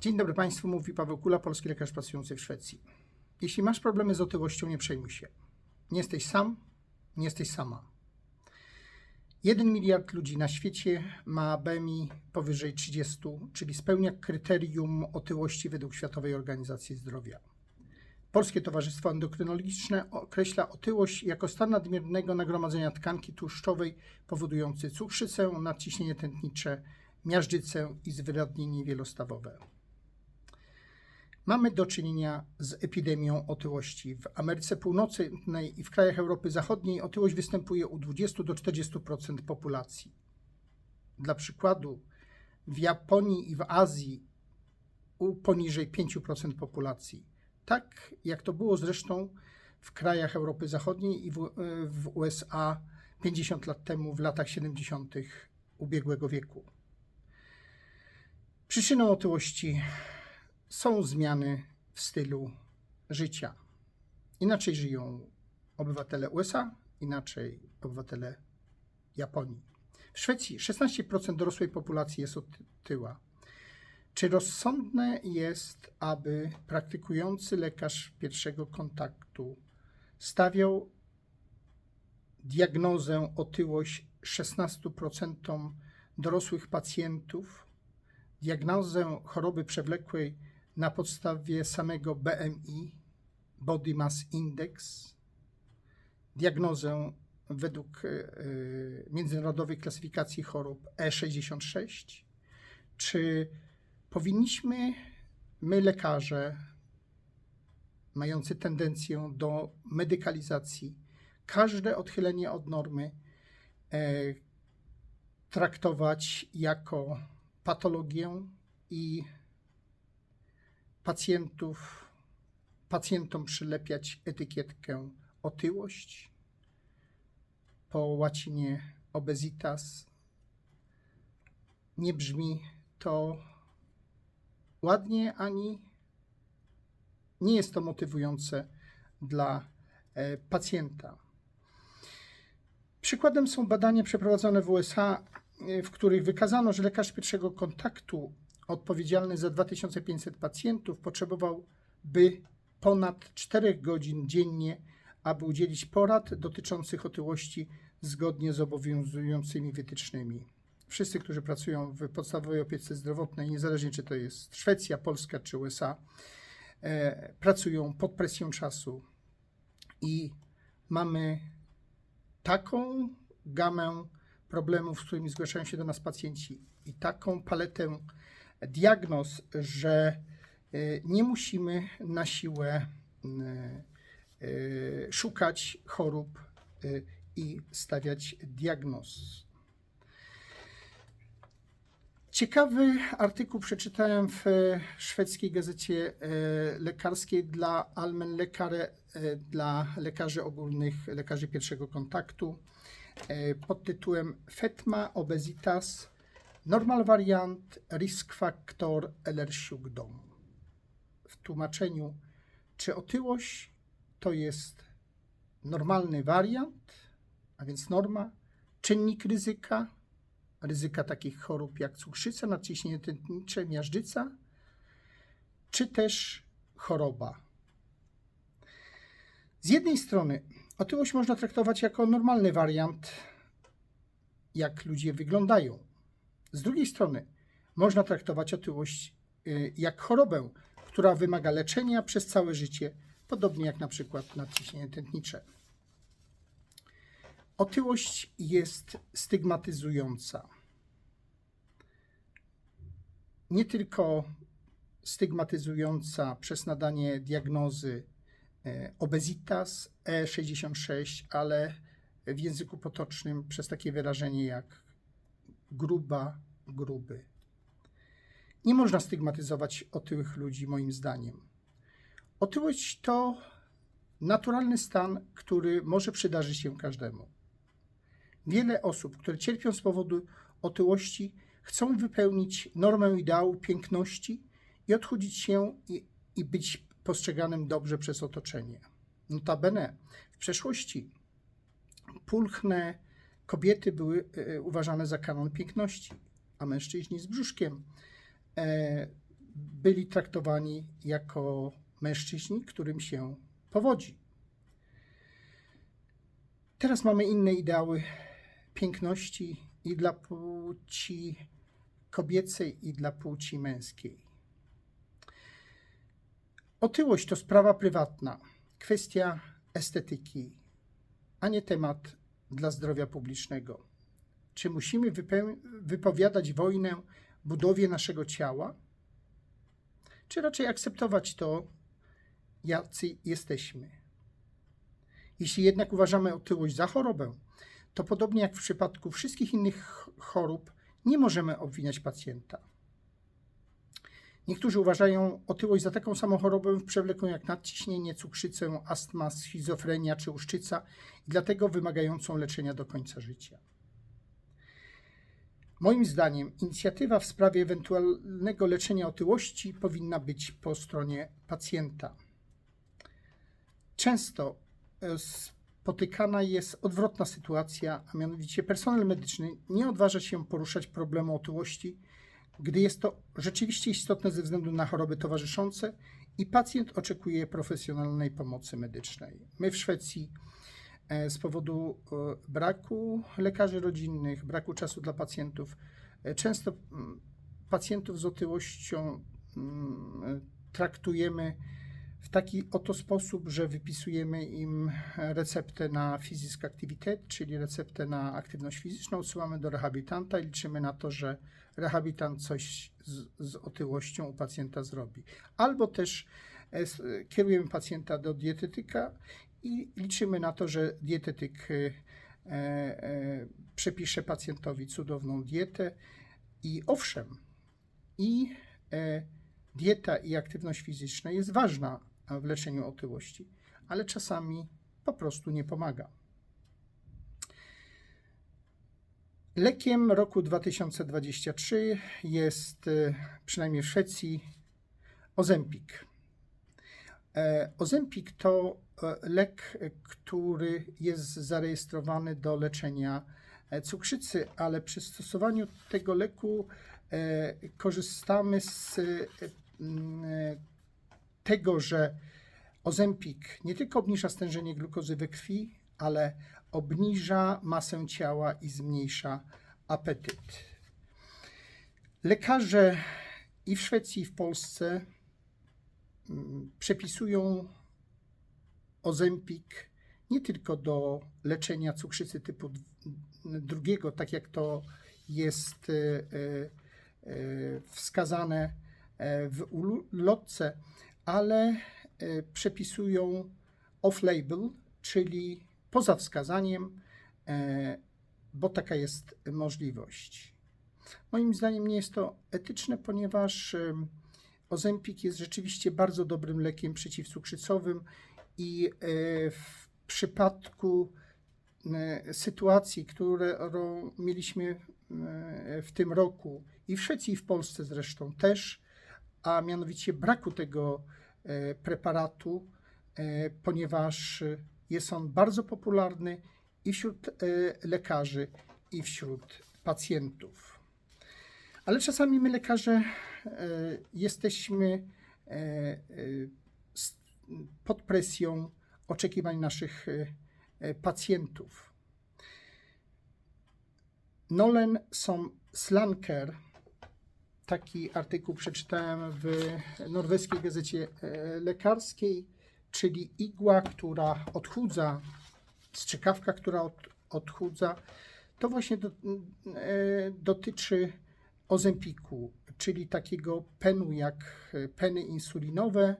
Dzień dobry Państwu, mówi Paweł Kula, polski lekarz pracujący w Szwecji. Jeśli masz problemy z otyłością, nie przejmuj się. Nie jesteś sam, nie jesteś sama. Jeden miliard ludzi na świecie ma BMI powyżej 30, czyli spełnia kryterium otyłości według Światowej Organizacji Zdrowia. Polskie Towarzystwo Endokrynologiczne określa otyłość jako stan nadmiernego nagromadzenia tkanki tłuszczowej powodujący cukrzycę, nadciśnienie tętnicze, miażdżycę i zwyrodnienie wielostawowe. Mamy do czynienia z epidemią otyłości. W Ameryce Północnej i w krajach Europy Zachodniej otyłość występuje u 20 do 40% populacji. Dla przykładu, w Japonii i w Azji u poniżej 5% populacji. Tak jak to było zresztą w krajach Europy Zachodniej i w, w USA 50 lat temu, w latach 70. ubiegłego wieku. Przyczyną otyłości są zmiany w stylu życia. Inaczej żyją obywatele USA, inaczej obywatele Japonii. W Szwecji 16% dorosłej populacji jest otyła. Czy rozsądne jest, aby praktykujący lekarz pierwszego kontaktu stawiał diagnozę otyłość 16% dorosłych pacjentów, diagnozę choroby przewlekłej na podstawie samego BMI, Body Mass Index, diagnozę według e, międzynarodowej klasyfikacji chorób E66, czy powinniśmy my, lekarze, mający tendencję do medykalizacji, każde odchylenie od normy e, traktować jako patologię i pacjentów, pacjentom przylepiać etykietkę otyłość, po łacinie obesitas. Nie brzmi to ładnie, ani nie jest to motywujące dla e, pacjenta. Przykładem są badania przeprowadzone w USA, e, w których wykazano, że lekarz pierwszego kontaktu odpowiedzialny za 2500 pacjentów potrzebowałby ponad 4 godzin dziennie, aby udzielić porad dotyczących otyłości zgodnie z obowiązującymi wytycznymi. Wszyscy, którzy pracują w podstawowej opiece zdrowotnej, niezależnie czy to jest Szwecja, Polska czy USA, e, pracują pod presją czasu i mamy taką gamę problemów, z którymi zgłaszają się do nas pacjenci i taką paletę diagnoz, że y, nie musimy na siłę y, y, szukać chorób i stawiać diagnoz. Ciekawy artykuł przeczytałem w szwedzkiej gazecie lekarskiej dla Allmänläkare, dla lekarzy ogólnych, lekarzy pierwszego kontaktu pod tytułem Fetma, obesitas, Normal wariant risk factor eller sjukdom. W tłumaczeniu, czy otyłość to jest normalny wariant, a więc norma, czynnik ryzyka, ryzyka takich chorób jak cukrzyca, nadciśnienie tętnicze, miażdżyca, czy też choroba. Z jednej strony otyłość można traktować jako normalny wariant, jak ludzie wyglądają. Z drugiej strony, można traktować otyłość y, jak chorobę, która wymaga leczenia przez całe życie, podobnie jak na przykład nadciśnienie tętnicze. Otyłość jest stygmatyzująca. Nie tylko stygmatyzująca przez nadanie diagnozy y, obesitas E66, ale w języku potocznym przez takie wyrażenie jak gruba, gruby. Nie można stygmatyzować otyłych ludzi, moim zdaniem. Otyłość to naturalny stan, który może przydarzyć się każdemu. Wiele osób, które cierpią z powodu otyłości, chcą wypełnić normę ideału piękności i odchudzić się i, i być postrzeganym dobrze przez otoczenie. Notabene w przeszłości pulchne kobiety były e, uważane za kanon piękności, a mężczyźni z brzuszkiem e, byli traktowani jako mężczyźni, którym się powodzi. Teraz mamy inne ideały piękności i dla płci kobiecej, i dla płci męskiej. Otyłość to sprawa prywatna, kwestia estetyki, a nie temat dla zdrowia publicznego. Czy musimy wypowiadać wojnę budowie naszego ciała? Czy raczej akceptować to, jacy jesteśmy? Jeśli jednak uważamy otyłość za chorobę, to podobnie jak w przypadku wszystkich innych ch- chorób, nie możemy obwiniać pacjenta. Niektórzy uważają otyłość za taką samą chorobę przewlekłą jak nadciśnienie, cukrzycę, astma, schizofrenia czy uszczyca i dlatego wymagającą leczenia do końca życia. Moim zdaniem inicjatywa w sprawie ewentualnego leczenia otyłości powinna być po stronie pacjenta. Często e, spotykana jest odwrotna sytuacja, a mianowicie personel medyczny nie odważa się poruszać problemu otyłości, gdy jest to rzeczywiście istotne ze względu na choroby towarzyszące i pacjent oczekuje profesjonalnej pomocy medycznej. My w Szwecji z powodu e, braku lekarzy rodzinnych, braku czasu dla pacjentów, e, często mm, pacjentów z otyłością mm, e, traktujemy w taki oto sposób, że wypisujemy im receptę na physisk activité, czyli receptę na aktywność fizyczną, odsyłamy do rehabilitanta i liczymy na to, że rehabilitant coś z, z otyłością u pacjenta zrobi. Albo też e, kierujemy pacjenta do dietetyka i liczymy na to, że dietetyk e, e, przepisze pacjentowi cudowną dietę. I owszem, i e, dieta i aktywność fizyczna jest ważna w leczeniu otyłości, ale czasami po prostu nie pomaga. Lekiem roku 2023 jest, przynajmniej w Szwecji, Ozempik. Ozempik to lek, e, który jest zarejestrowany do leczenia e, cukrzycy, ale przy stosowaniu tego leku e, korzystamy z m, e, tego, że Ozempik nie tylko obniża stężenie glukozy we krwi, ale obniża masę ciała i zmniejsza apetyt. Lekarze i w Szwecji, i w Polsce mm, przepisują Ozempik nie tylko do leczenia cukrzycy typu drugiego, tak jak to jest e, e, e, wskazane w ulotce, ale przepisują off-label, czyli poza wskazaniem, bo taka jest możliwość. Moim zdaniem nie jest to etyczne, ponieważ em, Ozempik jest rzeczywiście bardzo dobrym lekiem przeciwcukrzycowym i e, w przypadku e, sytuacji, którą mieliśmy e, w tym roku i w Szwecji, i w Polsce zresztą też, a mianowicie braku tego preparatu, ponieważ jest on bardzo popularny i wśród lekarzy, i wśród pacjentów. Ale czasami my, lekarze, jesteśmy pod presją oczekiwań naszych e, e, pacjentów. Nolen som Slanker, taki artykuł przeczytałem w norweskiej gazecie e, lekarskiej, czyli igła, która odchudza, strzykawka, która od, odchudza, to właśnie do, dotyczy Ozempiku, czyli takiego penu jak peny insulinowe,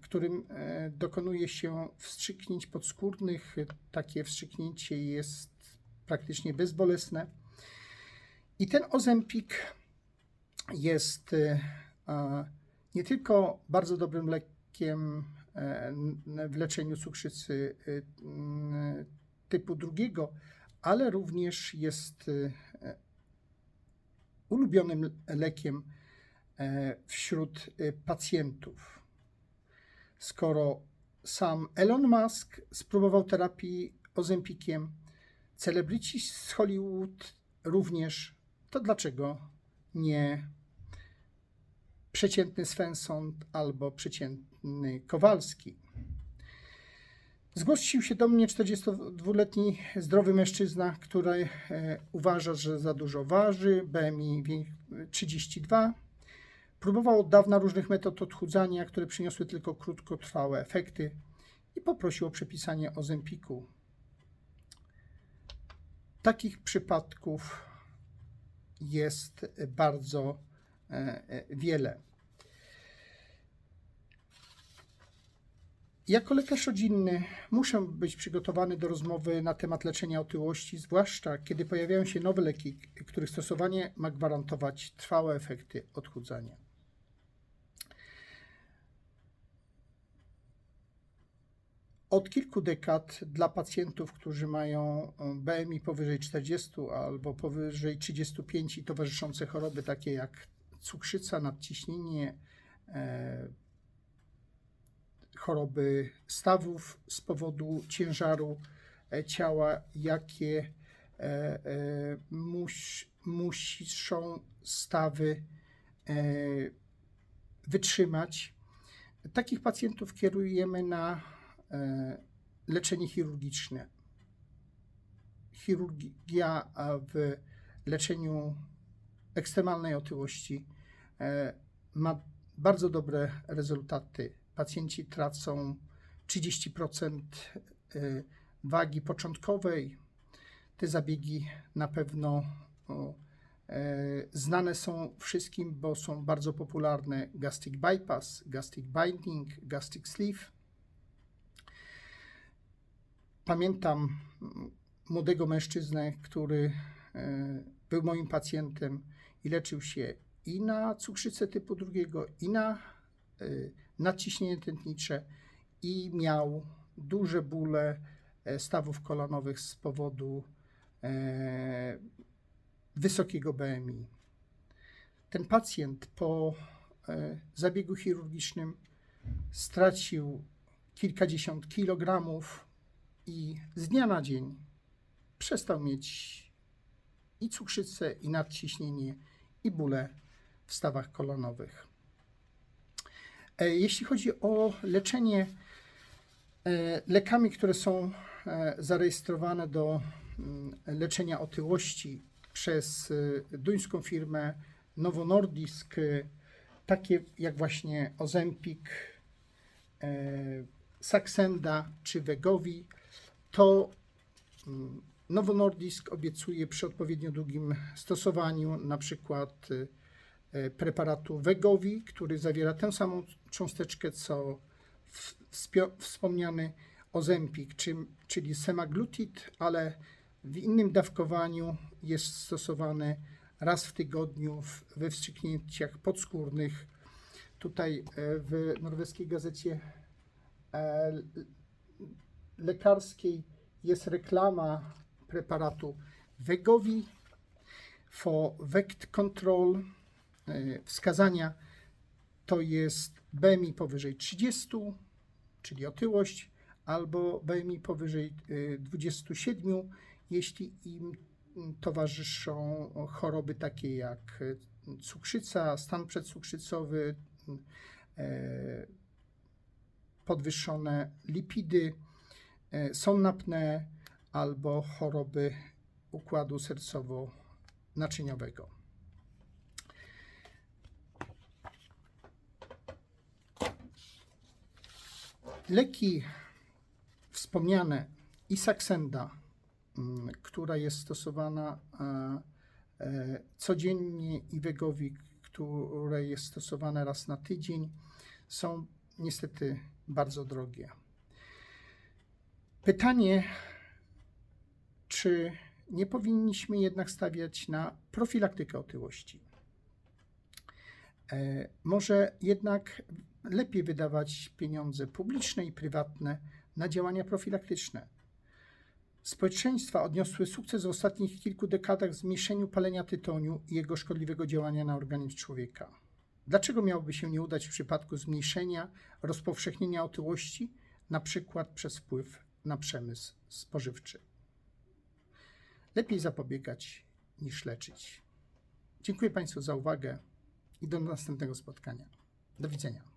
którym e, dokonuje się wstrzyknięć podskórnych. Takie wstrzyknięcie jest praktycznie bezbolesne. I ten Ozempik jest e, nie tylko bardzo dobrym lekiem e, w leczeniu cukrzycy e, typu drugiego, ale również jest e, ulubionym lekiem e, wśród e, pacjentów. Skoro sam Elon Musk spróbował terapii Ozempikiem, celebryci z Hollywood również, to dlaczego nie przeciętny Svensson albo przeciętny Kowalski. Zgłosił się do mnie 42-letni zdrowy mężczyzna, który e, uważa, że za dużo waży, BMI wię- 32. Próbował od dawna różnych metod odchudzania, które przyniosły tylko krótkotrwałe efekty i poprosił o przepisanie Ozempiku. Takich przypadków jest bardzo e, e, wiele. Jako lekarz rodzinny muszę być przygotowany do rozmowy na temat leczenia otyłości, zwłaszcza kiedy pojawiają się nowe leki, których stosowanie ma gwarantować trwałe efekty odchudzania. Od kilku dekad dla pacjentów, którzy mają e, BMI powyżej 40 albo powyżej 35 i towarzyszące choroby takie jak cukrzyca, nadciśnienie, e, choroby stawów z powodu ciężaru e, ciała, jakie e, e, muszą stawy e, wytrzymać. Takich pacjentów kierujemy na leczenie chirurgiczne. Chirurgia w leczeniu ekstremalnej otyłości e, ma bardzo dobre rezultaty. Pacjenci tracą 30% e, wagi początkowej. Te zabiegi na pewno e, znane są wszystkim, bo są bardzo popularne. Gastric bypass, gastric binding, gastric sleeve. Pamiętam młodego mężczyznę, który e, był moim pacjentem i leczył się i na cukrzycę typu drugiego, i na e, nadciśnienie tętnicze, i miał duże bóle e, stawów kolanowych z powodu wysokiego BMI. Ten pacjent po zabiegu chirurgicznym stracił kilkadziesiąt kilogramów i z dnia na dzień przestał mieć i cukrzycę, i nadciśnienie, i bóle w stawach kolanowych. E, Jeśli chodzi o leczenie e, lekami, które są e, zarejestrowane do mm, leczenia otyłości przez duńską firmę Novo Nordisk, takie jak właśnie Ozempic, e, Saxenda czy Wegovi, to mm, Novo Nordisk obiecuje przy odpowiednio długim stosowaniu na przykład e, e, preparatu Wegovi, który zawiera tę samą cząsteczkę co wspomniany Ozempic, czym- czyli semaglutid, ale w innym dawkowaniu jest stosowany raz w tygodniu we wstrzyknięciach podskórnych. Tutaj e, w norweskiej gazecie e, lekarskiej jest reklama preparatu Wegovi for Vect Control. E, Wskazania to jest BMI powyżej 30, czyli otyłość, albo BMI powyżej e, 27, jeśli im towarzyszą choroby takie jak e, cukrzyca, stan przedcukrzycowy, e, podwyższone lipidy, e, są napne albo choroby układu sercowo-naczyniowego. Leki wspomniane i Saxenda, mm, która jest stosowana e, e, codziennie i Wegowi, które jest stosowane raz na tydzień, są niestety bardzo drogie. Pytanie, czy nie powinniśmy jednak stawiać na profilaktykę otyłości? E, Może jednak lepiej wydawać pieniądze publiczne i prywatne na działania profilaktyczne. Społeczeństwa odniosły sukces w ostatnich kilku dekadach w zmniejszeniu palenia tytoniu i jego szkodliwego działania na organizm człowieka. Dlaczego miałoby się nie udać w przypadku zmniejszenia rozpowszechnienia otyłości, na przykład przez wpływ na przemysł spożywczy? Lepiej zapobiegać niż leczyć. Dziękuję Państwu za uwagę i do następnego spotkania. Do widzenia.